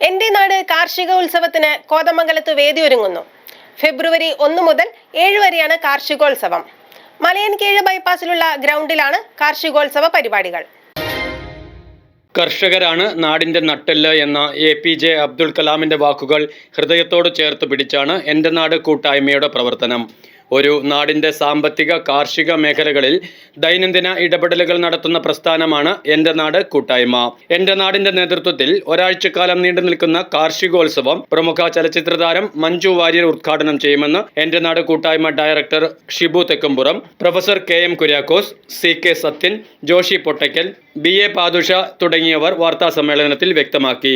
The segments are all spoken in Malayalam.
എന്റെ നാട് കാർഷിക ഉത്സവത്തിന് കോതമംഗലത്ത് വേദിയൊരുങ്ങുന്നു ഫെബ്രുവരി ഒന്ന് മുതൽ ഏഴ് വരെയാണ് കാർഷികോത്സവം. മലയൻകീഴ് ബൈപ്പാസിലുള്ള ഗ്രൗണ്ടിലാണ് കാർഷികോത്സവ പരിപാടികൾ. കർഷകരാണ് നാടിന്റെ നട്ടെല്ല് എന്ന എ പി ജെ അബ്ദുൽ കലാമിന്റെ വാക്കുകൾ ഹൃദയത്തോട് ചേർത്ത് പിടിച്ചാണ് എന്റെ നാട് കൂട്ടായ്മയുടെ പ്രവർത്തനം. ഒരു നാടിന്റെ സാമ്പത്തിക കാർഷിക മേഖലകളിൽ ദൈനംദിന ഇടപെടലുകൾ നടത്തുന്ന പ്രസ്ഥാനമാണ് എന്റെ നാട് കൂട്ടായ്മ. എന്റെ നാടിന്റെ നേതൃത്വത്തിൽ ഒരാഴ്ചക്കാലം നീണ്ടു നിൽക്കുന്ന കാർഷികോത്സവം പ്രമുഖ ചലച്ചിത്ര താരം മഞ്ജു വാര്യർ ഉദ്ഘാടനം ചെയ്യുമെന്ന് എന്റെ നാട് കൂട്ടായ്മ director Shibu Thekkumpuram professor K M Kuriakose C K Sathyan Joshy Pottakkal B A Padusha തുടങ്ങിയവർ വാർത്താ സമ്മേളനത്തിൽ വ്യക്തമാക്കി.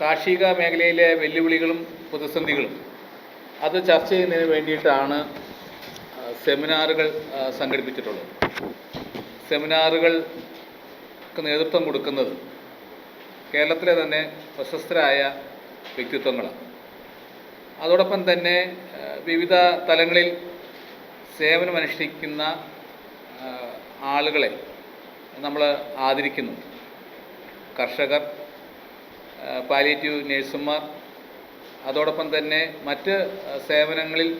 കാർഷിക മേഖലയിലെ വെല്ലുവിളികളും പ്രതിസന്ധികളും അത് ചർച്ച ചെയ്യുന്നതിന് വേണ്ടിയിട്ടാണ് സെമിനാറുകൾ സംഘടിപ്പിച്ചിട്ടുള്ളത്. സെമിനാറുകൾക്ക് നേതൃത്വം കൊടുക്കുന്നത് കേരളത്തിലെ തന്നെ പ്രശസ്തരായ വ്യക്തിത്വങ്ങളാണ്. അതോടൊപ്പം തന്നെ വിവിധ തലങ്ങളിൽ സേവനമനുഷ്ഠിക്കുന്ന ആളുകളെ നമ്മൾ ആദരിക്കുന്നു കർഷകർ പാലിയേറ്റീവ് നഴ്സുമാർ അതോടൊപ്പം തന്നെ മറ്റ് സേവനങ്ങളിൽ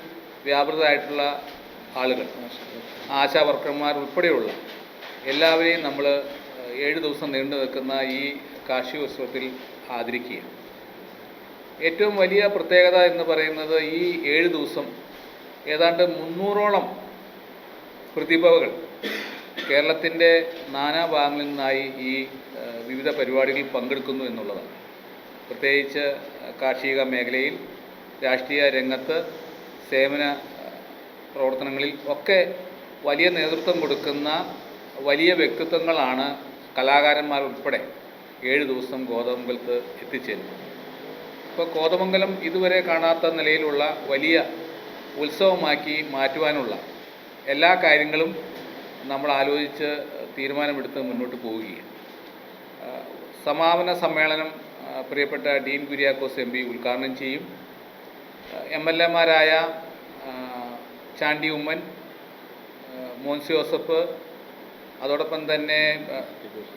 വ്യാപൃതരായിട്ടുള്ള ആളുകൾ ആശാ വർക്കർമാർ ഉൾപ്പെടെയുള്ള എല്ലാവരെയും നമ്മൾ ഏഴ് ദിവസം നീണ്ടു നിൽക്കുന്ന ഈ കാർഷികോത്സവത്തിൽ ആദരിക്കുക ഏറ്റവും വലിയ പ്രത്യേകത എന്ന് പറയുന്നത് ഈ ഏഴ് ദിവസം ഏതാണ്ട് മുന്നൂറോളം പ്രതിഭകൾ കേരളത്തിന്റെ നാനാഭാഗങ്ങളിൽ നിന്നായി ഈ വിവിധ പരിപാടികളിൽ പങ്കെടുക്കുന്നു എന്നുള്ളതാണ്. പ്രത്യേകിച്ച് കാർഷിക മേഖലയിൽ രാഷ്ട്രീയ രംഗത്ത് സേവന പ്രവർത്തനങ്ങളിൽ ഒക്കെ വലിയ നേതൃത്വം കൊടുക്കുന്ന വലിയ വ്യക്തിത്വങ്ങളാണ് കലാകാരന്മാർ ഉൾപ്പെടെ ഏഴ് ദിവസം ഗോതമംഗലത്ത് എത്തിച്ചേരുന്നത്. ഇപ്പോൾ കോതമംഗലം ഇതുവരെ കാണാത്ത നിലയിലുള്ള വലിയ ഉത്സവമാക്കി മാറ്റുവാനുള്ള എല്ലാ കാര്യങ്ങളും നമ്മൾ ആലോചിച്ച് തീരുമാനമെടുത്ത് മുന്നോട്ട് പോവുകയാണ്. സമാപന സമ്മേളനം പ്രിയപ്പെട്ട ഡീൻ കുര്യാക്കോസ് എം പി ഉദ്ഘാടനം ചെയ്യും. എം എൽ എമാരായ ചാണ്ടി ഉമ്മൻ മോൻസ് ജോസഫ് അതോടൊപ്പം തന്നെ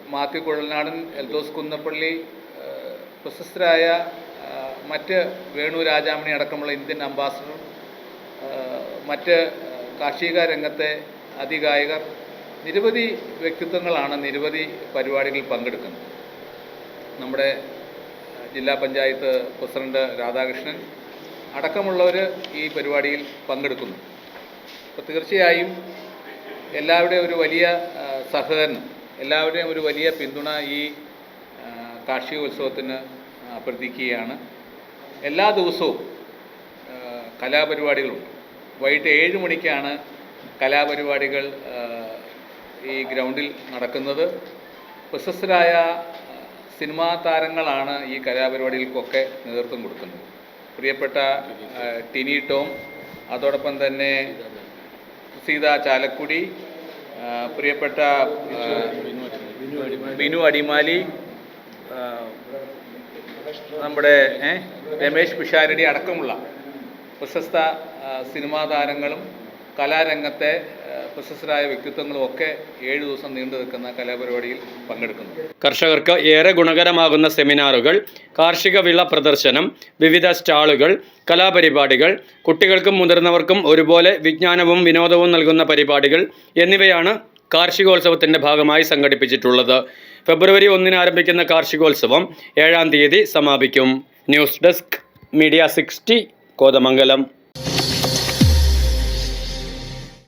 മാത്യു കുഴൽനാടൻ എൽദോസ് കുന്നപ്പള്ളി പ്രശസ്തരായ മറ്റ് വേണു രാജാമണി അടക്കമുള്ള ഇന്ത്യൻ അംബാസഡർ മറ്റ് കാർഷിക രംഗത്തെ അതികായകർ നിരവധി വ്യക്തിത്വങ്ങളാണ് നിരവധി പരിപാടികളിൽ പങ്കെടുക്കുന്നത്. നമ്മുടെ ജില്ലാ പഞ്ചായത്ത് പ്രസിഡന്റ് രാധാകൃഷ്ണൻ അടക്കമുള്ളവർ ഈ പരിപാടിയിൽ പങ്കെടുക്കുന്നു. അപ്പോൾ തീർച്ചയായും എല്ലാവരുടെയും ഒരു വലിയ സഹകരണം എല്ലാവരുടെയും ഒരു വലിയ പിന്തുണ ഈ കാർഷിക കാർഷികോത്സവത്തിന് അഭ്യർത്ഥിക്കുകയാണ്. എല്ലാ ദിവസവും കലാപരിപാടികളുണ്ട്. വൈകിട്ട് ഏഴ് മണിക്കാണ് കലാപരിപാടികൾ ഈ ഗ്രൗണ്ടിൽ നടക്കുന്നത്. പ്രശസ്തരായ സിനിമാ താരങ്ങളാണ് ഈ കലാപരിപാടികൾക്കൊക്കെ നേതൃത്വം കൊടുക്കുന്നത്. പ്രിയപ്പെട്ട ടിനി ടോം അതോടൊപ്പം തന്നെ സീത ചാലക്കുടി പ്രിയപ്പെട്ട ബിനു അടിമാലി നമ്മുടെ രമേശ് പിഷാരടി അടക്കമുള്ള പ്രശസ്ത സിനിമാ താരങ്ങളും കലാരംഗത്തെ പ്രശസ്തരായ വ്യക്തിത്വങ്ങളും ഒക്കെ ഏഴ് ദിവസം നീണ്ടു നിൽക്കുന്ന കലാപരിപാടിയിൽ പങ്കെടുക്കുന്നു. കർഷകർക്ക് ഏറെ ഗുണകരമാകുന്ന സെമിനാറുകൾ കാർഷിക വിള പ്രദർശനം വിവിധ സ്റ്റാളുകൾ കലാപരിപാടികൾ കുട്ടികൾക്കും മുതിർന്നവർക്കും ഒരുപോലെ വിജ്ഞാനവും വിനോദവും നൽകുന്ന പരിപാടികൾ എന്നിവയാണ് കാർഷികോത്സവത്തിന്റെ ഭാഗമായി സംഘടിപ്പിച്ചിട്ടുള്ളത്. ഫെബ്രുവരി ഒന്നിന് ആരംഭിക്കുന്ന കാർഷികോത്സവം ഏഴാം തീയതി സമാപിക്കും. News desk media sixty Kothamangalam.